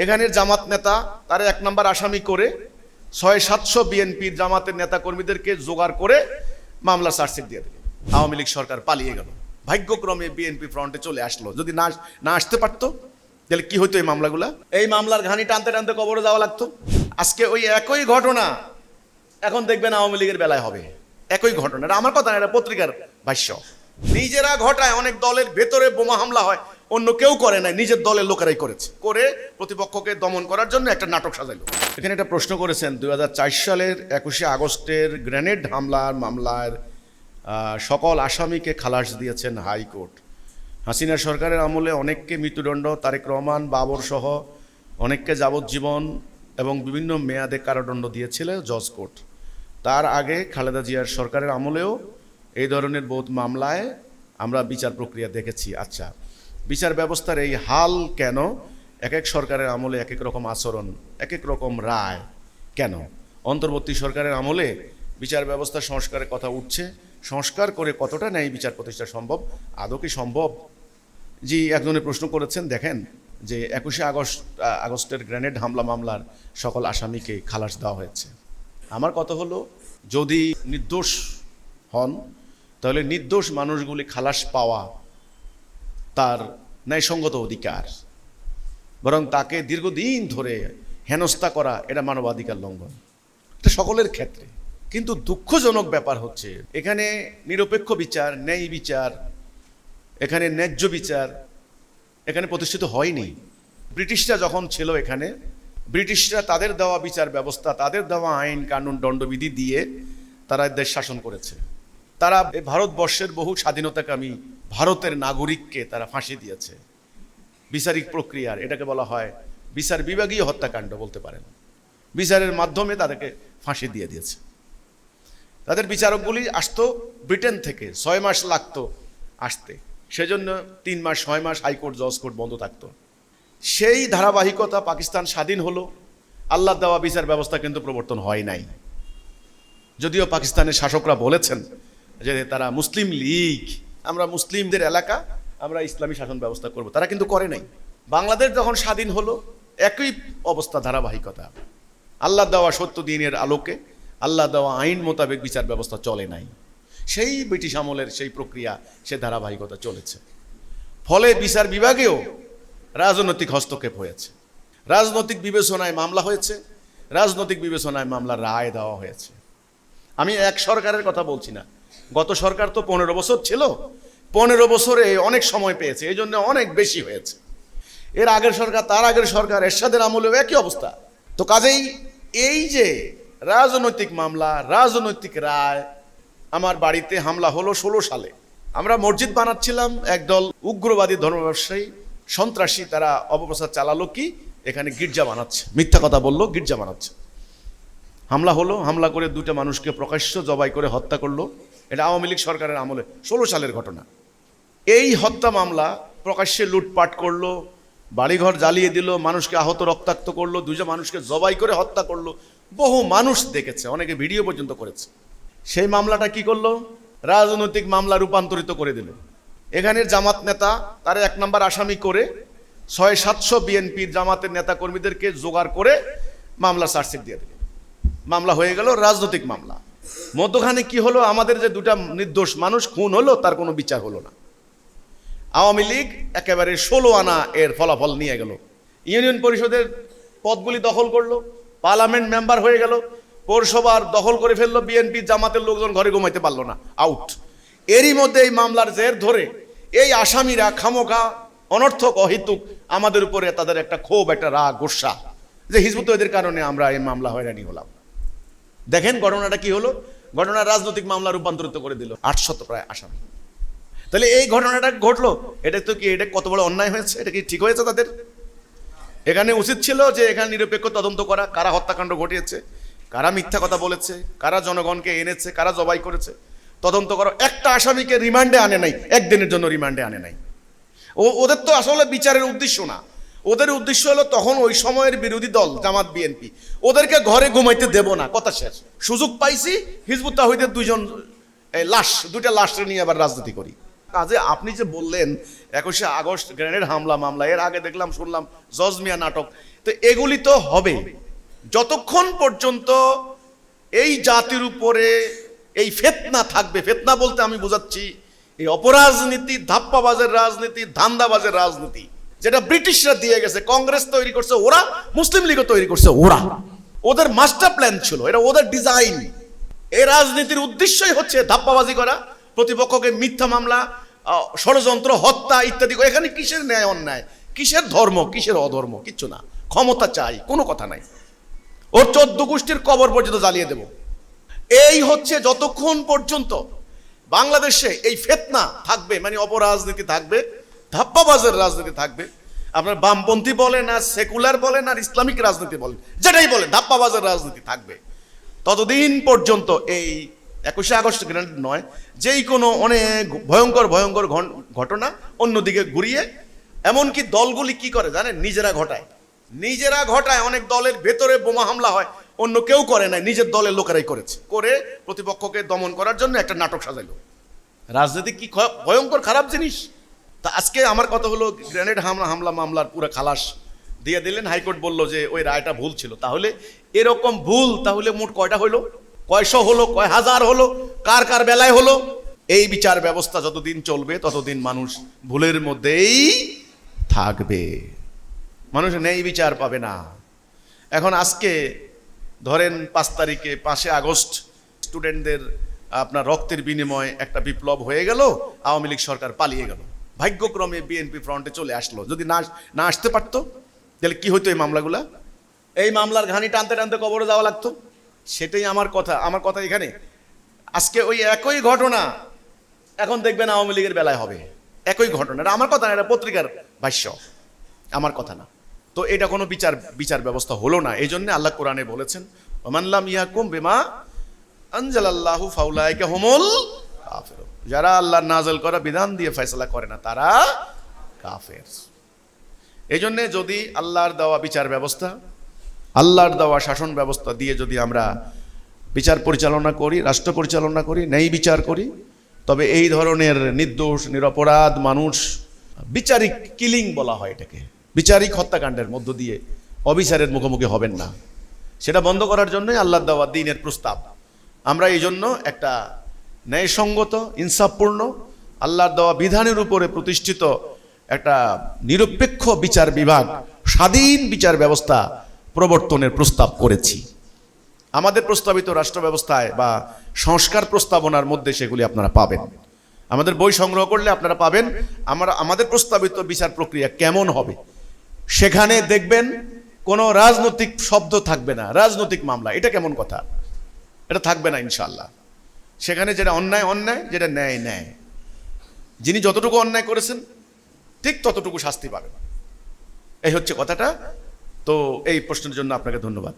এখানের জামাত নেতা, তারা এক নম্বর আসামি করে ছয় সাতশো বিএনপির জামাতের নেতা কর্মীদেরকে জোগাড় করে মামলা চার্জশিট দিয়ে দিল। আওয়ামী লীগ সরকার পালিয়ে গেল। ভাগ্যক্রমে বিএনপি ফ্রন্টে চলে আসলো। যদি না না আসতে পারতো, তাহলে কি হতো এই মামলাগুলা? এই মামলার ঘানি টানতে টানতে কবরে যাওয়া লাগতো। আজকে ওই একই ঘটনা, এখন দেখবেন আওয়ামী লীগের বেলায় হবে। একই ঘটনা। এটা আমার কথা না, এটা পত্রিকার ভাষ্য। নিজেরা ঘটায়, অনেক দলের ভেতরে বোমা হামলা হয়। অন্য কেউ করে নাই, নিজের দলের লোকেরাই করেছে। করে প্রতিপক্ষকে দমন করার জন্য একটা নাটক সাজাইলো। এখানে একটা প্রশ্ন করেছেন, দুই সালের একুশে আগস্টের গ্রেনেড হামলার মামলার সকল আসামিকে খালাস দিয়েছেন হাইকোর্ট। হাসিনা সরকারের আমলে অনেককে মৃত্যুদণ্ড, তারেক রহমান, বাবর সহ অনেককে যাবজ্জীবন এবং বিভিন্ন মেয়াদে কারাদণ্ড দিয়েছিল জজ কোর্ট। তার আগে খালেদা জিয়ার সরকারের আমলেও এই ধরনের বহুত মামলায় আমরা বিচার প্রক্রিয়া দেখেছি। আচ্ছা বিচার ব্যবস্থার এই হাল কেন? এক এক সরকারের আমলে এক এক রকম আচরণ এক এক রকম রায় কেন? অন্তর্বর্তী সরকারের আমলে বিচার ব্যবস্থা সংস্কারের কথা উঠছে। সংস্কার করে কতটা ন্যায় বিচার প্রতিষ্ঠা সম্ভব? আদৌ কি সম্ভব? জি, একজনে প্রশ্ন করেছেন, দেখেন যে একুশে আগস্ট আগস্টের গ্রেনেড হামলা মামলার সকল আসামিকে খালাস দেওয়া হয়েছে। আমার কথা হলো, যদি নির্দোষ হন, তাহলে নির্দোষ মানুষগুলি খালাস পাওয়া তার ন্যায়সঙ্গত অধিকার। বরং তাকে দীর্ঘদিন ধরে হেনস্থা করা এটা মানবাধিকার লঙ্ঘন। এটা সকলের ক্ষেত্রে। কিন্তু দুঃখজনক ব্যাপার হচ্ছে, এখানে নিরপেক্ষ বিচার, ন্যায় বিচার, এখানে ন্যায্য বিচার এখানে প্রতিষ্ঠিত হয়নি। ব্রিটিশরা যখন ছিল এখানে, ব্রিটিশরা তাদের দেওয়া বিচার ব্যবস্থা, তাদের দেওয়া আইন, কানুন, দণ্ডবিধি দিয়ে তারা দেশ শাসন করেছে। তারা ভারতবর্ষের বহু স্বাধীনতাকামী ভারতের নাগরিককে তারা ফাঁসি দিয়েছে। বিচারিক প্রক্রিয়ার, এটাকে বলা হয় বিচার বিভাগীয় হত্যাকাণ্ড বলতে পারেন। বিচারের মাধ্যমে তাদেরকে ফাঁসি দিয়ে দিয়েছে। তাদের বিচারকগুলি আসতো ব্রিটেন থেকে, ছয় মাস লাগতো আসতে। সেজন্য তিন মাস, ছয় মাস হাইকোর্ট জজ কোর্ট বন্ধ থাকতো। সেই ধারাবাহিকতা পাকিস্তান স্বাধীন হলো। আল্লাহ দেওয়া বিচার ব্যবস্থা কিন্তু প্রবর্তন হয় নাই। যদিও পাকিস্তানের শাসকরা বলেছেন যে তারা মুসলিম লীগ। আমরা মুসলিমদের এলাকা, আমরা ইসলামী শাসন ব্যবস্থা করব। তারা কিন্তু করে নাই। বাংলাদেশ যখন স্বাধীন হলো, একই অবস্থা, ধারাবাহিকতা। আল্লাহ দেওয়া সত্য দিনের আলোকে, আল্লাহ দেওয়া আইন মোতাবেক বিচার ব্যবস্থা চলে নাই। সেই ব্রিটিশ আমলের সেই প্রক্রিয়া, সে ধারাবাহিকতা চলেছে। ফলে বিচার বিভাগেও রাজনৈতিক হস্তক্ষেপ হয়েছে। রাজনৈতিক বিবেচনায় মামলা হয়েছে। রাজনৈতিক বিবেচনায় মামলা রায় দেওয়া হয়েছে। আমি এক সরকারের কথা বলছি না। গত সরকার তো পনেরো বছর ছিল। পনেরো বছরে অনেক সময় পেয়েছে, এই জন্য অনেক বেশি হয়েছে। এর আগের সরকার, তার আগের সরকার, এরশাদের আমলেও একই অবস্থা। তো কাজেই এই যে রাজনৈতিক মামলা, রাজনৈতিক রায়, আমার বাড়িতে হামলা হলো ষোলো সালে। আমরা মসজিদ বানাচ্ছিলাম, একদল উগ্রবাদী ধর্ম ব্যবসায়ী, সন্ত্রাসী, তারা অপপ্রচার চালালো কি? এখানে গির্জা বানাচ্ছে। মিথ্যা কথা বলল, গির্জা বানাচ্ছে। হামলা হলো, হামলা করে দুটো মানুষকে প্রকাশ্য জবাই করে হত্যা করল। এটা আওয়ামী লীগ সরকারের আমলে ষোলো সালের ঘটনা। এই হত্যা মামলা প্রকাশ্যে লুটপাট করল, বাড়িঘর জ্বালিয়ে দিল, মানুষকে আহত রক্তাক্ত করল দুজন মানুষকে জবাই করে হত্যা করল। বহু মানুষ দেখেছে, অনেকে ভিডিও পর্যন্ত করেছে। সেই মামলাটা কি করল? রাজনৈতিক মামলা রূপান্তরিত করে দিল। এখানের জামাত নেতা, তারা এক নম্বর আসামি করে ছয় সাতশো বিএনপির জামাতের নেতা কর্মীদেরকে জোগাড় করে মামলা চার্জশিট দিয়ে দিল। মামলা হয়ে গেল, রাজনৈতিক মামলা। মধ্যখানে কি হলো? আমাদের যে দুটা নির্দোষ মানুষ, খুন হলো, তার কোনো বিচার হলো না। আওয়ামী লীগ একেবারে ষোলো আনা এর ফলাফল নিয়ে গেল। ইউনিয়ন পরিষদের পদগুলি দখল করল, পার্লামেন্ট মেম্বার হয়ে গেল পৌরসভার দখল করে ফেলল, বিএনপি জামাতের লোকজন ঘরে ঘুমাইতে পারল না আউট এরই মধ্যে এই মামলার জের ধরে এই আসামিরা খামোখা, অনর্থক, অহিতুক, আমাদের উপরে তাদের একটা ক্ষোভ, একটা রাগ গোসা যে হিজবুত এদের কারণে আমরা এই মামলা হয়রানি হলাম। দেখেন ঘটনাটা কি হলো? ঘটনা রাজনৈতিক মামলা রূপান্তরিত করে দিল। আটশত প্রায় আসামি। তাহলে এই ঘটনাটা ঘটলো? এটা তো কি, এটা কত বড় অন্যায় হয়েছে? এটা কি ঠিক হয়েছে তাদের? এখানে উচিত ছিল যে এখানে নিরপেক্ষ তদন্ত করা, কারা হত্যাকাণ্ড ঘটিয়েছে, কারা মিথ্যা কথা বলেছে, কারা জনগণকে এনেছে, কারা জবাই করেছে। তদন্ত করো। একটা আসামিকে রিমান্ডে আনে নাই, একদিনের জন্য রিমান্ডে আনে নাই। ও, ওদের তো আসলে বিচারের উদ্দেশ্য না। ওদের উদ্দেশ্য হলো তখন ওই সময়ের বিরোধী দল, জামাত, বিএনপি। ওদেরকে ঘরে ঘুমাইতে দেব না, কথা শেষ। সুযোগ পাইছি, হিজবুত তাহিদের দুইজন লাশ, দুইটা লাশ নিয়ে আবার রাজনীতি করি। কাজে আপনি যে বললেন, একুশে আগস্ট গ্রেনেড হামলা, মামলা, এর আগে দেখলাম, শুনলাম জজমিয়া নাটক। তো এগুলি তো হবে। যতক্ষণ পর্যন্ত এই জাতির উপরে এই ফেতনা থাকবে, ফেতনা বলতে আমি বোঝাচ্ছি, এই অপরাজনীতি, ধাপ্পাবাজের রাজনীতি, ধান্দাবাজের রাজনীতি যেটা ব্রিটিশরা দিয়ে গেছে, কংগ্রেস তৈরি করছে, ওরা মুসলিম লীগও তৈরি করছে, ওরা। ওদের মাস্টার প্ল্যান ছিল, এটা ওদের ডিজাইন এই রাজনীতির উদ্দেশ্যই হচ্ছে ধাপ্পাবাজি করা, প্রতিপক্ষকে মিথ্যা মামলা ষড়যন্ত্র, হত্যা ইত্যাদি। এখানে কিসের ন্যায়, অন্যায়? কিসের ধর্ম, কিসের অধর্ম? কিচ্ছু না। ক্ষমতা চাই, কোনো কথা নাই। ওর চোদ্দ গোষ্ঠীর কবর পর্যন্ত জ্বালিয়ে দেব। এই হচ্ছে যতক্ষণ পর্যন্ত বাংলাদেশে এই ফেতনা থাকবে মানে অপরাজনীতি থাকবে ধাপ্পাবাজের রাজনীতি থাকবে। আপনার বামপন্থী বলেন আর সেকুলার বলেন আর ইসলামিক রাজনীতি বলেন, যেটাই বলেন, ধাপ্পাবাজের রাজনীতি থাকবে। ততদিন পর্যন্ত এই একুশে আগস্ট গ্রেনেড নয়, যেই কোনো অনেক ভয়ঙ্কর ভয়ঙ্কর ঘটনা অন্যদিকে ঘুরিয়ে, এমনকি দলগুলি কি করে জানেন? নিজেরা ঘটায়। নিজেরা ঘটায়, অনেক দলের ভেতরে বোমা হামলা হয়, অন্য কেউ করে নাই, নিজের দলের লোকেরাই করেছে। করে প্রতিপক্ষকে দমন করার জন্য একটা নাটক সাজাইল। রাজনীতি কি ভয়ঙ্কর, খারাপ জিনিস? তা আজকে আমার কথা হলো গ্রেনেড হামলা হামলা মামলার পুরো খালাস দিয়ে দিলেন। হাইকোর্ট বলল যে ওই রায়টা ভুল ছিল। তাহলে এরকম ভুল, তাহলে মোট কয়টা হলো? কয়শো হলো, কয় হাজার হলো? কার কার বেলায় হলো? এই বিচার ব্যবস্থা যতদিন চলবে, ততদিন মানুষ ভুলের মধ্যেই থাকবে। মানুষ নেই, বিচার পাবে না। এখন আজকে, ধরেন পাঁচ তারিখে, পাঁচে আগস্ট স্টুডেন্টদের আপনার রক্তের বিনিময়ে একটা বিপ্লব হয়ে গেল, আওয়ামী লীগ সরকার পালিয়ে গেল। ভাগ্যক্রমে বিএনপি ফ্রন্টে চলে আসলো। যদি না না আসতে পারতো, তাহলে কি হতো এই মামলাগুলা? এই মামলার ঘানি টানতে টানতে কবরে যাওয়া লাগতো। সেটাই আমার কথা আমার কথা এখানে। আজকে ওই একই ঘটনা, এখন দেখবেন আওয়ামী লীগের বেলায় হবে। একই ঘটনা, এটা আমার কথা না, এটা পত্রিকার ভাষ্য। আমার কথা না। তো এটা কোনো বিচার বিচার ব্যবস্থা হলো না। এই জন্য আল্লাহ কোরআনে বলেছেন ওমানলাম ইয়াকুম বেমা আনজালাল্লাহু ফাউলাইকা হুমুল কাফের যারা আল্লাহর নাজল করা বিধান দিয়ে ফেসলা করে না, তারা কাফের। এই জন্যে যদি আল্লাহর দেওয়া বিচার ব্যবস্থা, আল্লাহর দেওয়া শাসন ব্যবস্থা দিয়ে যদি আমরা বিচার পরিচালনা করি, রাষ্ট্র পরিচালনা করি নেই বিচার করি, তবে এই ধরনের নির্দোষ, নিরপরাধ মানুষ, বিচারিক কিলিং বলা হয় এটাকে। বিচারিক হত্যাকাণ্ডের মধ্য দিয়ে অবিচারের মুখোমুখি হবেন না। সেটা বন্ধ করার জন্যই আল্লাহ দেওয়া দিনের প্রস্তাব। আমরা এই জন্য একটা ন্যায়সঙ্গত, ইনসাফপূর্ণ, আল্লাহর দেওয়া বিধানের উপরে প্রতিষ্ঠিত একটা নিরপেক্ষ বিচার বিভাগ, স্বাধীন বিচার ব্যবস্থা প্রবর্তনের প্রস্তাব করেছি। আমাদের প্রস্তাবিত রাষ্ট্র ব্যবস্থায় বা সংস্কার প্রস্তাবনার মধ্যে সেগুলি আপনারা পাবেন। আমাদের বই সংগ্রহ করলে আপনারা পাবেন আমরা, আমাদের প্রস্তাবিত বিচার প্রক্রিয়া কেমন হবে। সেখানে দেখবেন কোনো রাজনৈতিক শব্দ থাকবে না, রাজনৈতিক মামলা, এটা কেমন কথা? এটা থাকবে না ইনশাল্লাহ সেখানে যেটা অন্যায় অন্যায়, যেটা ন্যায় ন্যায়। যিনি যতটুকু অন্যায় করেছেন, ঠিক ততটুকু শাস্তি পাবেন। এই হচ্ছে কথাটা। তো এই প্রশ্নের জন্য আপনাকে ধন্যবাদ।